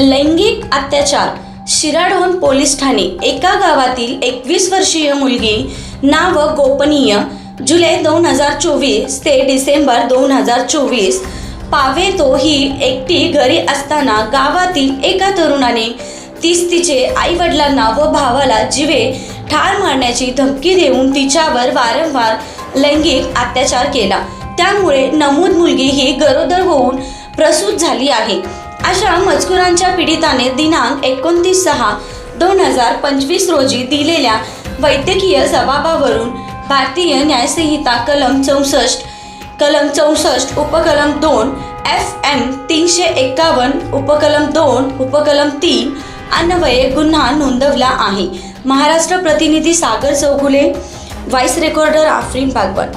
लैंगिक अत्याचार. शिराढोण पोलीस ठाणे. एका गावातील एकवीस वर्षीय मुलगी नाव गोपनीय. जुलै दोन हजार चोवीस ते डिसेंबर दोन हजार चोवीस. पावे तो ही एकटी घरी असताना गावातील एका तरुणाने तीस तिचे आई वडिलांना व भावाला जिवे ठार मारण्याची धमकी देऊन तिच्यावर वारंवार लैंगिक अत्याचार केला. त्यामुळे नमूद मुलगी ही गरोदर होऊन प्रसूत झाली आहे. अशा मजकुरांच्या पीडिताने दिनांक एकोणतीस सहा दोन हजार पंचवीस रोजी दिलेल्या वैद्यकीय जबाबावरून भारतीय न्यायसंहिता कलम चौसष्ट कलम चौसष्ट उपकलम दोन एफ एम तीनशे एक्कावन्न उपकलम दोन उपकलम तीन अन्वये गुन्हा नोंदवला आहे. महाराष्ट्र प्रतिनिधी सागर चौगुले व्हाईस रेकॉर्डर आफ्रिन बागवत